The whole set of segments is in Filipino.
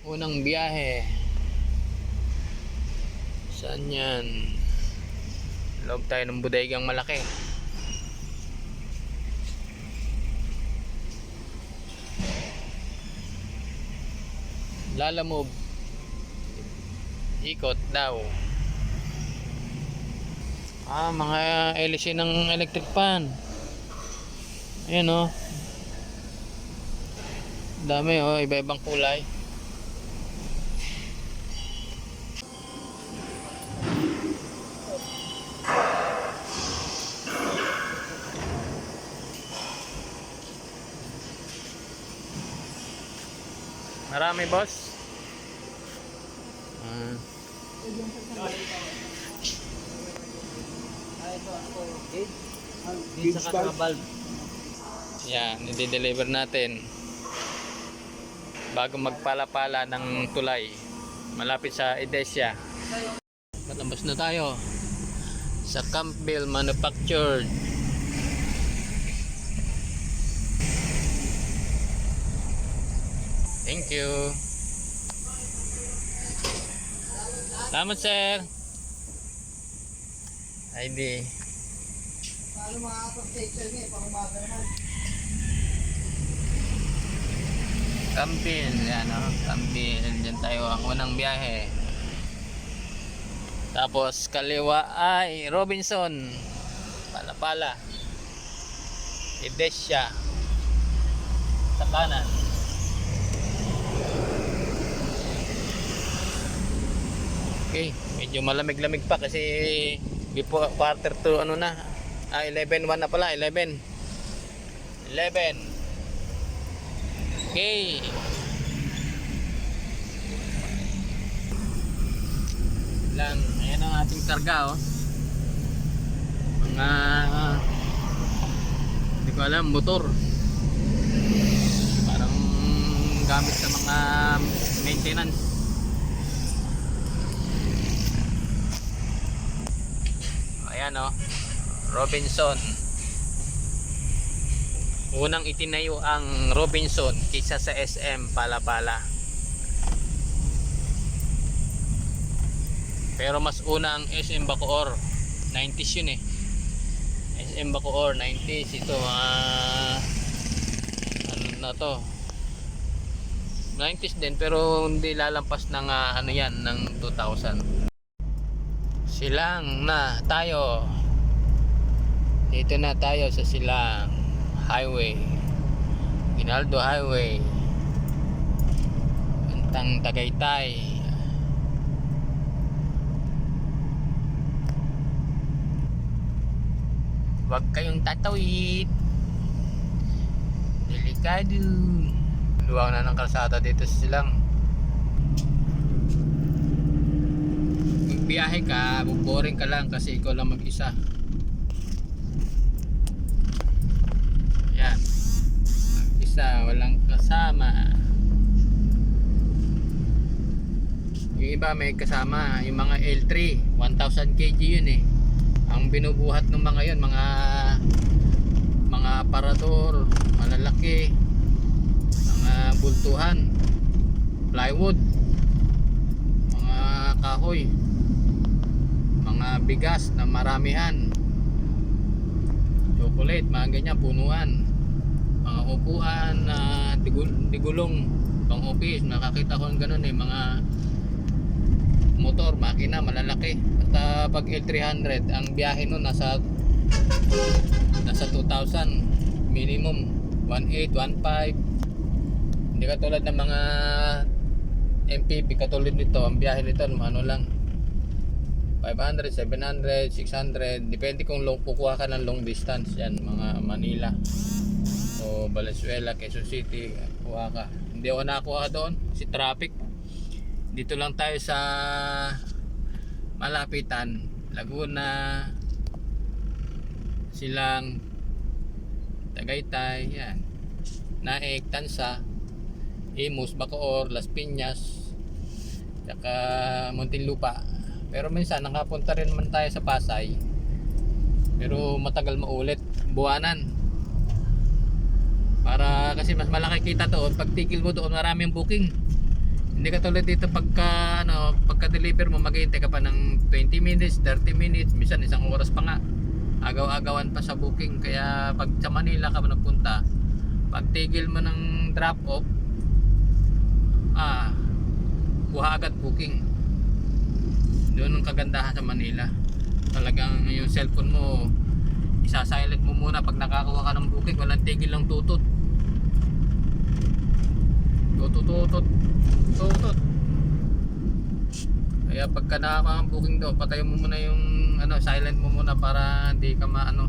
Unang biyahe. Saan yan? Loob tayo ng bodegang malaki. Lalamove. Ikot daw. Ah, mga LC ng electric fan. Ayan oh. Dami oh, iba-ibang kulay. Marami boss. Ah. Din sa kakabal. Yan, i-deliver natin. Bago magpala-pala ng tulay. Malapit sa Edesya. Matambas na tayo. Sa Campbell Manufactured. Thank you. Salamat sir. ID. Paano makakapag-station niya? Pang umaga naman. Campbell, yan o. Campbell, dyan tayo ang unang biyahe. Tapos kaliwa ay Robinson. Pala-pala. Idesya. Sa kanan. Okay, medyo malamig-lamig pa kasi before quarter to ano na. Ah, 11 1 na pala, 11. 11. Okay. Lang, ayan ang ating karga oh. Mga hindi ko alam, motor. Parang gamit sa mga maintenance. Ayan. Robinson. Unang itinayo ang Robinson kaysa sa SM Palapala. Pero mas una ang SM Bacoor. 90s yun eh. SM Bacoor 90s ito mga ano na to. 90s din pero hindi lalampas ng ah, ano yan ng 2000. Silang na tayo. Dito na tayo sa Silang Highway. Ginaldo Highway. Pantang Tagaytay. Huwag kayong tatawid. Delikado. Luwang na ng kalsada dito sa Silang. Magbiyahe ka, boring ka lang kasi ikaw lang mag-isa. Yan. Mag-isa, walang kasama. Yung iba may kasama, yung mga L3, 1000 kg yun eh. Ang binubuhat ng mga yun, mga mga aparador, malalaki, mga bultuhan, plywood, mga kahoy, mga bigas na maramihan, chocolate, mga ganyan, punuan, mga upuan na digul digulong, pang office, nakakita ko ng ganun eh, mga motor, makina, malalaki. Basta pag L300, ang biyahe nun nasa nasa 2,000 minimum. 1.8, 1.5 hindi katulad ng mga MPV katulad nito ang biyahe nito ano lang 500, 700, 600 depende kung long, kukuha ka ng long distance yan mga Manila o Valenzuela, Quezon City kuha ka. Hindi ako nakakuha doon si traffic. Dito lang tayo sa malapitan Laguna Silang Tagaytay yan. Naik, Tansa Imus, Bacoor, Las Piñas Tsaka Muntinlupa Pero minsan nakapunta rin man tayo sa Pasay Pero matagal maulit Buwanan Para kasi mas malaki kita doon Pag tigil mo doon maraming booking Hindi ka tulad dito pagka ano, pagka deliver mo maghihintay ka pa ng 20 minutes, 30 minutes, minsan isang oras pa nga. Agaw-agawan pa sa booking kaya pag sa Manila ka nagpunta, pag tigil mo ng drop off, ah, kuha agad booking. Doon ang kagandahan sa Manila. Talagang yung cellphone mo, isa-silent mo muna pag nakakuha ka ng booking, walang tigil lang tutut. Tutut-tutut. Tutut. Kaya pagka nakakuha ng booking daw, patayin mo muna yung ano, silent mo muna para hindi ka maano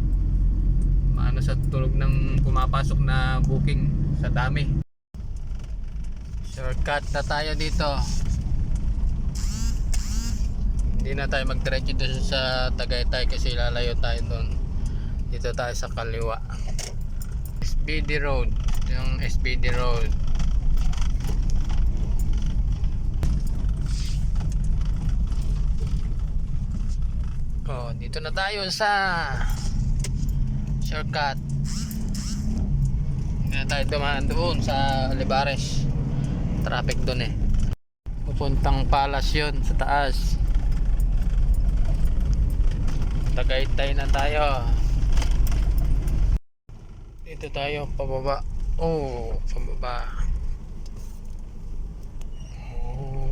maano sa tulog ng pumapasok na booking sa dami. Shortcut na tayo dito. Hindi na tayo magdiretso doon sa Tagaytay kasi lalayo tayo doon. Dito tayo sa kaliwa. SBD Road. Yung SBD Road. Oh, dito na tayo sa shortcut. Hindi na tayo dumaan doon sa Olivares. Traffic doon eh. Pupuntang Palace yun sa taas. Tagaytay na tayo. Dito tayo pababa. Oh, pababa.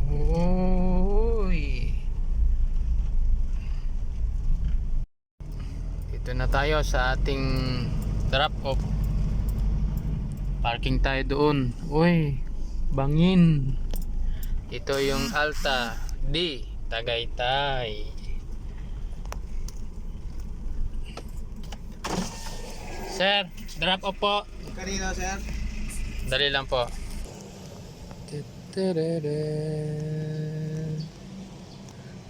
Oy. Dito na tayo sa ating drop off. Parking tayo doon. Uy, bangin. Ito yung Alta D Tagaytay. Sir, drop off po. Kanina, sir? Dali lang po.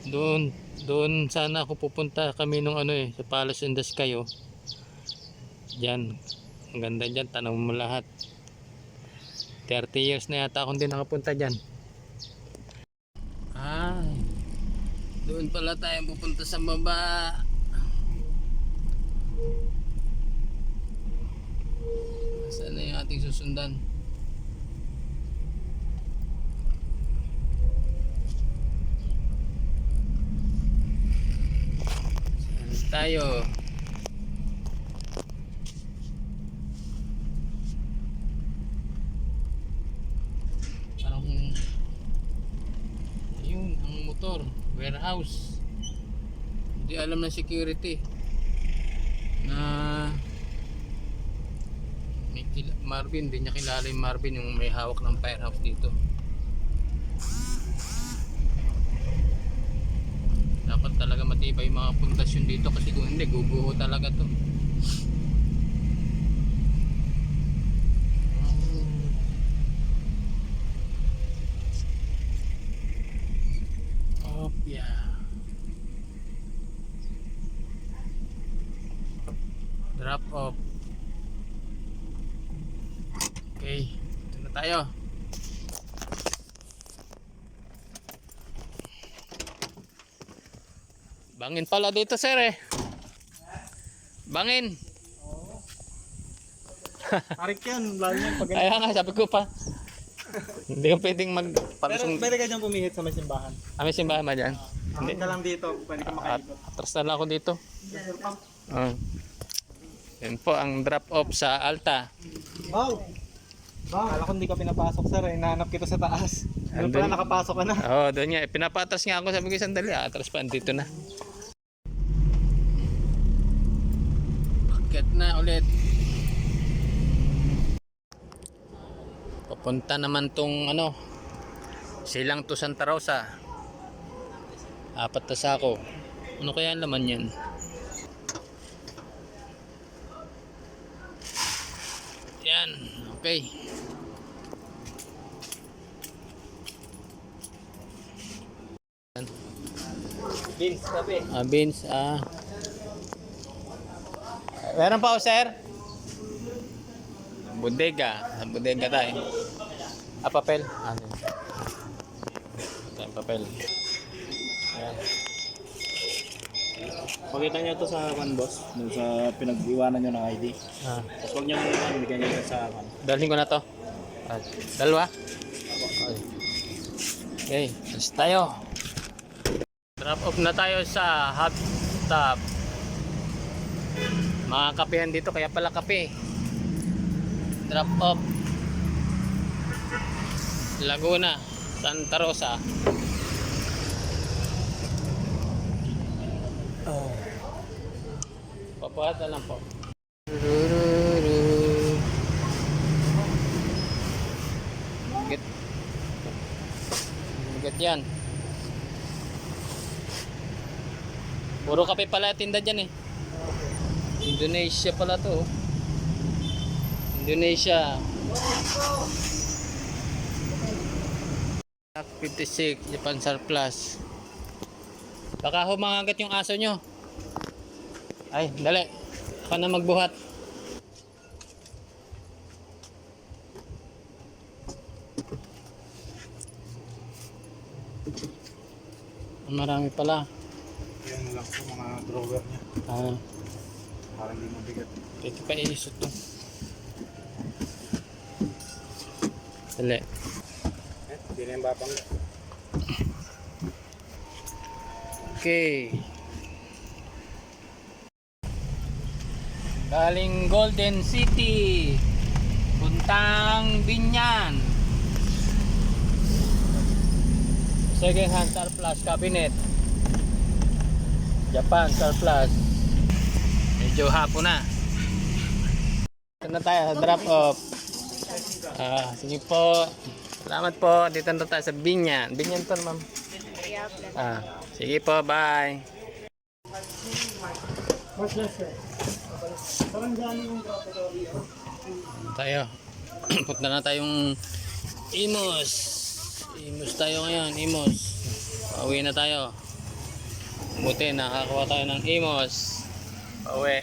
Doon, doon sana ako pupunta kami nung ano eh, sa Palace in the Sky oh. Diyan. Ang ganda diyan, tanong mo lahat. 30 years na yata akong din nakapunta diyan. Ah. Doon pala tayo pupunta sa baba. Saan na yung ating susundan? Saan tayo? Parang ayun, ang motor, warehouse. Hindi alam ng security na Marvin, hindi niya kilala yung Marvin yung may hawak ng firehouse dito. Dapat talaga matibay yung mga pundasyon dito kasi kung hindi, guguho talaga to. Opya. Drop off. Okay, ito na tayo. Bangin pala dito sir eh. Bangin. Tarik yan, lalo yan pag Kaya nga sabi ko pa. Hindi ka pwedeng mag Pero palusong. pwede ka dyan pumihit sa may simbahan. Kami simbahan ba dyan? Hindi ka lang dito, pwede ka At, makaikot. atras na lang ako dito. Petrol pump. Oh. Yan po ang drop off sa Alta. Wow! Wow! Kala ko hindi ka pinapasok sir, eh. Hinahanap kita sa taas. Ano pala nakapasok ka na. Oo, oh, doon nga. Pinapatras nga ako. Sabi ko sandali. ah, Atras pa. Dito na. Paket na ulit. Papunta naman tong ano. Silang to Santa Rosa. Apat na sako. Ano kaya ang laman yan? Yan. Okay. Vince, sabi. Ah, beans, ah. Meron pa o, sir? Bodega. Bodega tayo. Ah, papel. Ah. Ito yung papel. Ayan. Pakita niyo to sa one boss, dun sa pinag-iwanan niyo ng ID. Ah, Tapos huwag niyo nang bigyan niyo sa one. dalhin ko na to. Ah, dalawa? Okay. Okay, alis tayo. Drop off na tayo sa hot stop. Mga kapehan dito, kaya pala kape. Drop off. Laguna, Santa Rosa. Oh. Papahat na lang po. Get. Get yan. Puro kape pala tinda dyan eh. Indonesia pala to. oh. Indonesia. Black 56 Japan Surplus. Baka humangagat yung aso nyo. Ay, dali. Ako na magbuhat. Marami pala. Yan lang po mga drawer niya. Ah, Para hindi mabigat. ito pa iisot to. Dali. Eh, hindi na yung babang. Okay. Galing Golden City. Puntang Binyan. Second hand surplus cabinet. Japan surplus. Medyo hapon na. Ito na tayo, drop off. Ah, sige po. Salamat po. Dito na tayo sa Binyan. Binyan to, ma'am. Ah, sige po, bye. Tayo. Punta na tayong Imos. Imos tayo ngayon, Imos. Pauwi na tayo. Buti, nakakuha tayo ng Imos. Pauwi.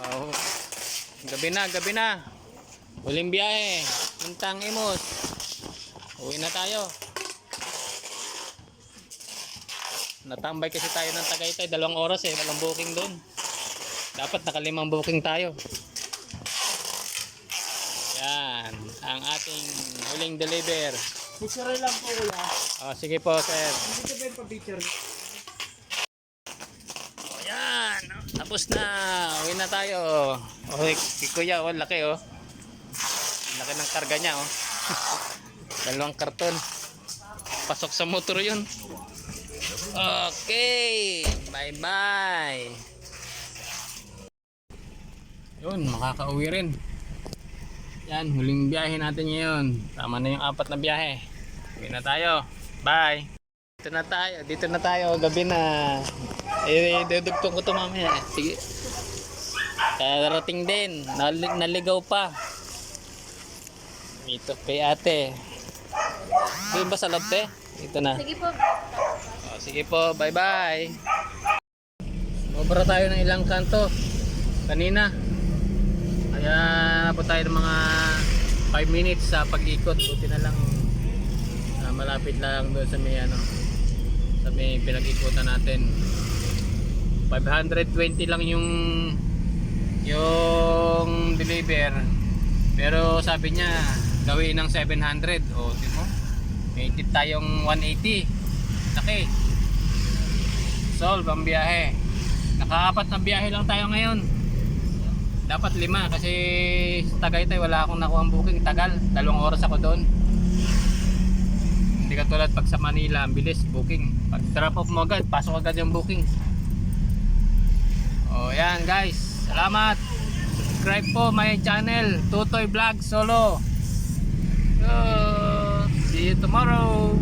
Oh. Gabi na, gabi na. Huling biyahe. Puntang Imos. Uwi na tayo. Natambay kasi tayo ng Tagaytay, dalawang oras eh, walang booking doon. Dapat nakalimang booking tayo. Yan, ang ating huling deliver. Picture lang po kuya. Oh, sige po, sir. Dito ba yung pa-picture? Oh, yan, tapos na. Uwi na tayo. Oh, si kuya, oh, laki oh. Laki ng karga niya oh. Dalawang karton. Pasok sa motor yun. Okay. Bye-bye. Yun, makakauwi rin. Yan, huling biyahe natin ngayon. Tama na yung apat na biyahe. Uwi na tayo. Bye. Dito na tayo. Dito na tayo. Gabi na. Eh, dudugtong ko to mamaya. Sige. Darating din. Nal- naligaw pa. Ito kay ate. Doon ba sa loob te? Ito na. Sige po. O, sige po, bye bye. Mabara tayo ng ilang kanto. Kanina. Kaya po tayo ng mga 5 minutes sa pag-ikot. Buti na lang ah, malapit lang doon sa may ano sa may pinag-ikutan natin. 520 lang yung yung deliver. Pero sabi niya gawin ng 700. O, di mo? May tip tayong 180. Laki. Solve ang biyahe. Nakaapat na biyahe lang tayo ngayon. Dapat lima kasi sa Tagaytay wala akong nakuha booking. Tagal. Dalawang oras ako doon. Hindi katulad pag sa Manila, ang bilis booking. Pag drop off mo agad, pasok agad yung booking. O yan guys. Salamat. Subscribe po my channel, Tutoy Vlog Solo. So, see you tomorrow.